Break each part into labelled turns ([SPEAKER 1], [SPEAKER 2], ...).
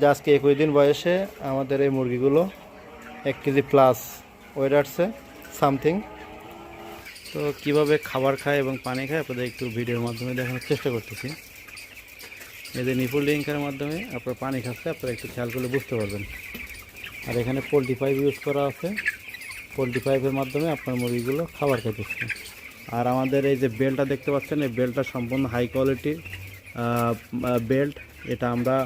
[SPEAKER 1] যে আজকে একুশ দিন বয়সে আমাদের এই মুরগিগুলো এক কেজি প্লাস ওয়েট আসছে সামথিং তো কীভাবে খাবার খায় এবং পানি খায় আপনাদের একটু ভিডিওর মাধ্যমে দেখানোর চেষ্টা করতেছি। এদের নিপুল লিঙ্কের মাধ্যমে আপনার পানি খাচ্ছে, আপনারা একটু খেয়াল করলে বুঝতে পারবেন। আর এখানে পোলট্রি পাইপ ইউজ করা আছে। পোলট্রি পাইপের মাধ্যমে আপনার মুরগিগুলো খাবার খাইতেছে। আর আমাদের এই যে বেলটা দেখতে পাচ্ছেন, এই বেলটা সম্পূর্ণ হাই কোয়ালিটির বেল্ট। এটা আমরা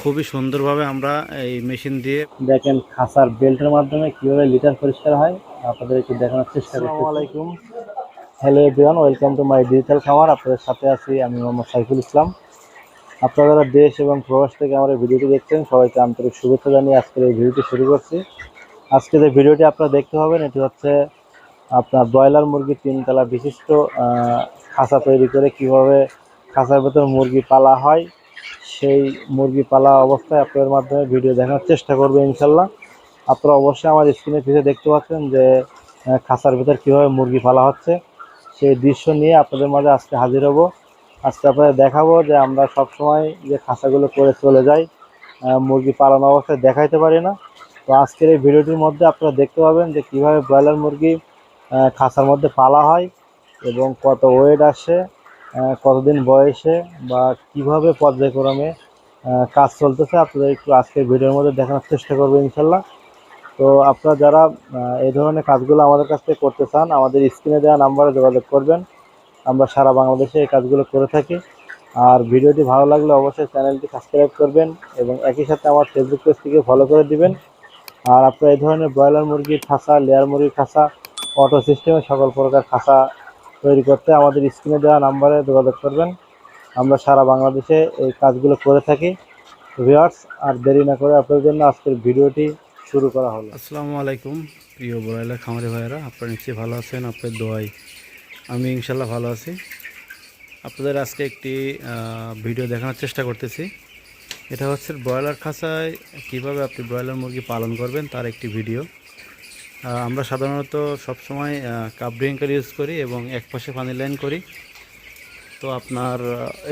[SPEAKER 1] খুবই সুন্দরভাবে আমরা এই মেশিন দিয়ে দেখেন খাসার বেল্টের মাধ্যমে কীভাবে লিটার পরিষ্কার হয় আপনাদের একটু দেখানোর চেষ্টা করছি। আলাইকুম। Hello everyone welcome to my digital খামার। আপনাদের সাথে আছি আমি মোহাম্মদ সাইফুল ইসলাম। আপনারা যারা দেশ এবং প্রবাস থেকে আমার এই ভিডিওটি দেখছেন সবাইকে আন্তরিক শুভেচ্ছা জানিয়ে আজকের এই ভিডিওটি শুরু করছি। আজকে যে ভিডিওটি আপনারা দেখতে পাবেন এটি হচ্ছে আপনার ব্রয়লার মুরগি তিনতলা বিশিষ্ট খাঁচা তৈরি করে কীভাবে খাঁচার ভেতর মুরগি পালা হয়, সেই মুরগি পালা অবস্থায় আপনাদের মাধ্যমে ভিডিও দেখানোর চেষ্টা করবে ইনশাল্লাহ। আপনারা অবশ্যই আমার স্ক্রিনের পিছিয়ে দেখতে পাচ্ছেন যে খাঁচার ভেতর কীভাবে মুরগি পালা হচ্ছে। সেই দৃশ্য নিয়ে আপনাদের মাঝে আজকে হাজির হব। আজকে আপনাদের দেখাবো যে আমরা সব সময় যে খাঁচাগুলো করে চলে যাই মুরগি পালানো অবস্থায় দেখাইতে পারি না। তো আজকের এই ভিডিওটির মধ্যে আপনারা দেখতে পাবেন যে কীভাবে ব্রয়লার মুরগি খাঁচার মধ্যে পালা হয় এবং কত ওয়েট আসে। কতদিন বয়সে বা কীভাবে পর্যায়ক্রমে কাজ চলতেছে আপনাদের একটু আজকের ভিডিওর মধ্যে দেখানোর চেষ্টা করব ইনশাল্লাহ। তো আপনারা যারা এই ধরনের কাজগুলো আমাদের কাছ থেকে করতে চান, আমাদের স্ক্রিনে দেওয়া নাম্বারে যোগাযোগ করবেন। আমরা সারা বাংলাদেশে এই কাজগুলো করে থাকি। আর ভিডিওটি ভালো লাগলে অবশ্যই চ্যানেলটি সাবস্ক্রাইব করবেন এবং একই সাথে আমার ফেসবুক পেজটিকে ফলো করে দিবেন। আর আপনারা এই ধরনের ব্রয়লার মুরগির খাঁচা লেয়ার মুরগির খাঁচা অটো সিস্টেমে সকল প্রকার খাঁচা তৈরি করতে আমাদের স্ক্রিনে দেওয়া নাম্বারে যোগাযোগ করবেন। আমরা সারা বাংলাদেশে এই কাজগুলো করে থাকি। ভিউয়ার্স, আর দেরি না করে আপনাদের জন্য আজকের ভিডিওটি শুরু করা হলো। আসসালামু আলাইকুম, প্রিয় ব্রয়লার খামারি ভাইয়েরা, আপনারা নিশ্চয়ই ভালো আছেন আপনার দোয়াই। আমি ইনশাল্লাহ ভালো আছি। আপনাদের আজকে একটি ভিডিও দেখানোর চেষ্টা করতেছি। এটা হচ্ছে ব্রয়লার খাঁচায় কীভাবে আপনি ব্রয়লার মুরগি পালন করবেন, তার একটি ভিডিও। আমরা সাধারণত সবসময় কাপ ড্রিঙ্কার ইউজ করি এবং এক পাশে পানি লাইন করি। তো আপনার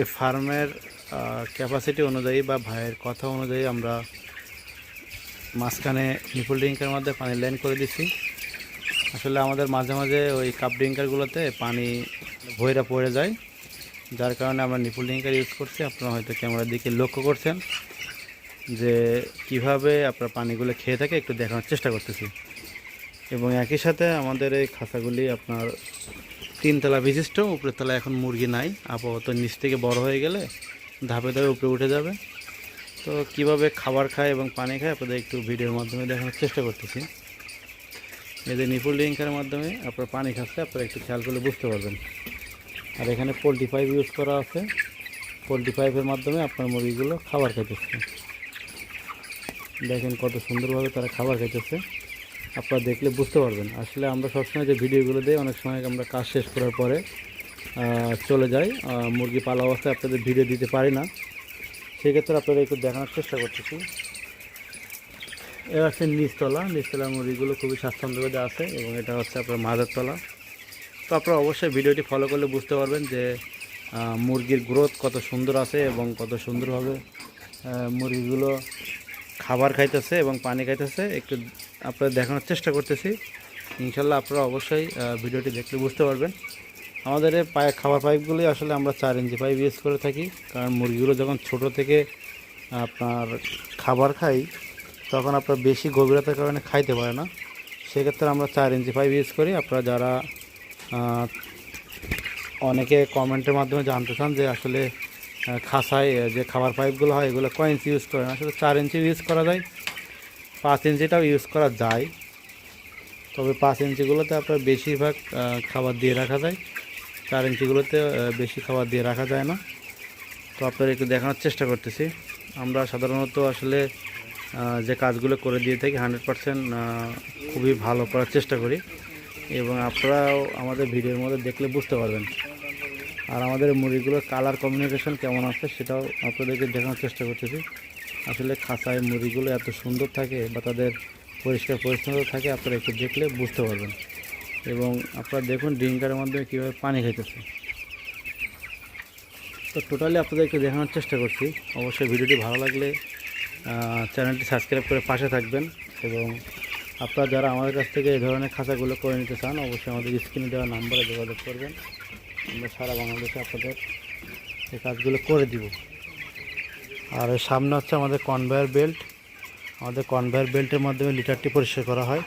[SPEAKER 1] এই ফার্মের ক্যাপাসিটি অনুযায়ী বা ভাইয়ের কথা অনুযায়ী আমরা মাঝখানে নিপুল ড্রিঙ্কের মধ্যে পানি লাইন করে দিছি। আসলে আমাদের মাঝে মাঝে ওই কাপ ড্রিঙ্কারগুলোতে পানি ভৈরা পড়ে যায়। যার কারণে আমরা নিপুল ড্রিঙ্কার ইউজ করছি। আপনারা হয়তো ক্যামেরার দিকে লক্ষ্য করছেন যে কীভাবে আপনার পানিগুলো খেয়ে থাকে, একটু দেখানোর চেষ্টা করতেছি। এবং একই সাথে আমাদের এই খাঁচাগুলি আপনার তিনতলা বিশিষ্ট উপরের তলা এখন মুরগি নাই, আপাতত নিচ থেকে বড় হয়ে গেলে ধাপে ধাপে উপরে উঠে যাবে। তো কীভাবে খাবার খায় এবং পানি খায় আপনাদের একটু ভিডিওর মাধ্যমে দেখানোর চেষ্টা করতেছি। এদের নিপুল ড্রিঙ্কের মাধ্যমে আপনার পানি খাচ্ছে, আপনারা একটু খেয়াল করলে বুঝতে পারবেন। আর এখানে পোলট্রি পাইপ ইউজ করা আছে। পোলট্রি পাইপের মাধ্যমে আপনার মুরগিগুলো খাবার খাইতেছে। দেখেন কত সুন্দরভাবে তারা খাবার খাইতেছে। আপনারা দেখলে বুঝতে পারবেন। আসলে আমরা সবসময় যে ভিডিওগুলো দিই, অনেক সময় আমরা কাজ শেষ করার পরে চলে যাই। মুরগি পালা অবস্থায় আপনাদের ভিডিও দিতে পারি না। সেক্ষেত্রে আপনারা একটু দেখানোর চেষ্টা করতেছি। এটা হচ্ছে নিচতলা। নিচতলা মুরগিগুলো খুবই স্বাচ্ছন্দ্যবোধে আছে এবং এটা হচ্ছে আপনার মাঝের তলা। তো আপনারা অবশ্যই ভিডিওটি ফলো করলে বুঝতে পারবেন যে মুরগির গ্রোথ কত সুন্দর আছে এবং কত সুন্দরভাবে মুরগিগুলো খাবার খাইতেছে এবং পানি খাইতেছে। একটু আপনাদের দেখানোর চেষ্টা করতেছি। ইনশাল্লাহ আপনারা অবশ্যই ভিডিওটি দেখলে বুঝতে পারবেন। আমাদের পায়ে খাবার পাইপগুলি আসলে আমরা চার ইঞ্চি পাইপ ইউজ করে থাকি। কারণ মুরগিগুলো যখন ছোট থেকে আপনার খাবার খাই, তখন আপনার বেশি গভীরতার কারণে খাইতে পারে না। সেক্ষেত্রে আমরা চার ইঞ্চি পাইপ ইউজ করি। আপনারা যারা অনেকে কমেন্টের মাধ্যমে জানতে চান যে আসলে খাসায়, যে খাবার পাইপগুলো হয়, এগুলো কয় ইঞ্চি ইউজ করেন আসলে চার ইঞ্চি ইউজ করা যায়। পাঁচ ইঞ্চিটাও ইউজ করা যায়। তবে পাঁচ ইঞ্চিগুলোতে আপনার বেশিরভাগ খাবার দিয়ে রাখা যায়। চার ইঞ্চিগুলোতে বেশি খাবার দিয়ে রাখা যায় না। তো আপনারা একটু দেখানোর চেষ্টা করতেছি। আমরা সাধারণত আসলে যে কাজগুলো করে দিয়ে থাকি হান্ড্রেড পারসেন্ট খুবই ভালো করার চেষ্টা করি। এবং আপনারাও আমাদের ভিডিওর মধ্যে দেখলে বুঝতে পারবেন। আর আমাদের মুড়িগুলোর কালার কমিউনিকেশন কেমন আছে, সেটাও আপনাদেরকে দেখানোর চেষ্টা করতেছি। আসলে খাঁচায় মুরগিগুলো এত সুন্দর থাকে বা তাদের পরিষ্কার পরিচ্ছন্ন থাকে, আপনারা একটু দেখলে বুঝতে পারবেন। এবং আপনারা দেখুন ড্রিঙ্কারের মাধ্যমে কীভাবে পানি খাইতেছে। তো টোটালি আপনাদেরকে দেখানোর চেষ্টা করছি। অবশ্যই ভিডিওটি ভালো লাগলে চ্যানেলটি সাবস্ক্রাইব করে পাশে থাকবেন এবং আপনারা যারা আমাদের কাছ থেকে এই ধরনের খাঁচাগুলো করে নিতে চান, অবশ্যই আমাদের স্ক্রিনে দেওয়া নাম্বারে যোগাযোগ করবেন। আমরা সারা বাংলাদেশে আপনাদের এই কাজগুলো করে দিব। আর এর সামনে হচ্ছে আমাদের কনভেয়ার বেল্ট আমাদের কনভেয়ার বেল্টের মাধ্যমে লিটারটি পরিষ্কার করা হয়।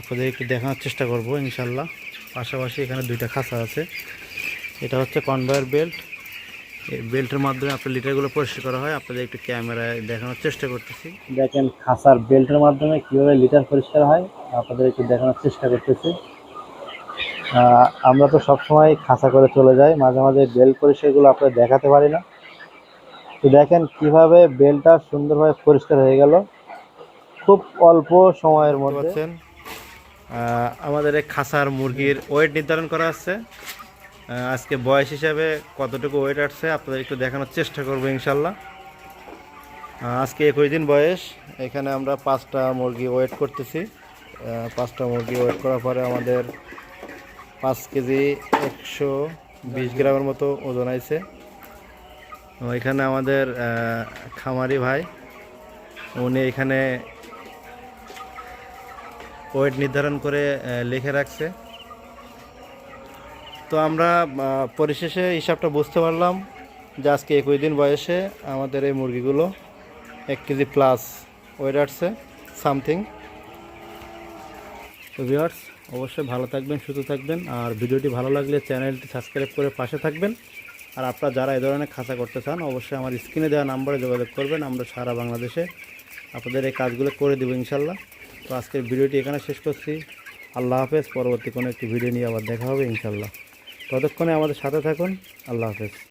[SPEAKER 1] আপনাদের একটু দেখানোর চেষ্টা করব ইনশাল্লাহ পাশাপাশি এখানে দুইটা খাঁচা আছে। এটা হচ্ছে কনভেয়ার বেল্ট এই বেল্টের মাধ্যমে আপনার লিটারগুলো পরিষ্কার করা হয়। আপনাদের একটু ক্যামেরায় দেখানোর চেষ্টা করতেছি। দেখেন, খাঁচার বেল্টের মাধ্যমে কীভাবে লিটার পরিষ্কার হয়, আপনাদের একটু দেখানোর চেষ্টা করতেছি। আমরা তো সবসময় খাঁচা করে চলে যাই। মাঝে মাঝে বেল্ট পরিষ্কারগুলো আপনাদের দেখাতে পারি না। তো দেখেন কীভাবে বেলটা সুন্দরভাবে পরিষ্কার হয়ে গেল। খুব অল্প সময়ের মধ্যে। আমাদের খাসার মুরগির ওয়েট নির্ধারণ করা আছে। আজকে বয়স হিসাবে কতটুকু ওয়েট আসছে আপনাদের একটু দেখানোর চেষ্টা করব ইনশাল্লাহ। আজকে একুশ দিন বয়স, এখানে আমরা পাঁচটা মুরগি ওয়েট করতেছি। পাঁচটা মুরগি ওয়েট করার পরে আমাদের পাঁচ কেজি একশো বিশ গ্রামের মতো ওজন তো এখানে আমাদের খামারি ভাই, উনি এখানে ওয়েট নির্ধারণ করে লিখে রাখছে। তো আমরা পরিশেষে হিসাবটা বুঝতে পারলাম যে আজকে একুশ দিন বয়সে আমাদের এই মুরগিগুলো এক কেজি প্লাস ওয়েট আসছে সামথিং তো ভিউয়ার্স অবশ্যই ভালো থাকবেন, সুস্থ থাকবেন, আর ভিডিওটি ভালো লাগলে চ্যানেলটি সাবস্ক্রাইব করে পাশে থাকবেন। আর আপনারা যারা এই ধরনের খাঁচা করতে চান, অবশ্যই আমার স্ক্রিনে দেওয়া নাম্বারে যোগাযোগ করবেন। আমরা সারা বাংলাদেশে আপনাদের এই কাজগুলো করে দেবো ইনশাল্লাহ। তো আজকের ভিডিওটি এখানে শেষ করছি। আল্লাহ হাফেজ। পরবর্তী কোনো একটি ভিডিও নিয়ে আবার দেখা হবে ইনশাল্লাহ। ততক্ষণে আমাদের সাথে থাকুন। আল্লাহ হাফেজ।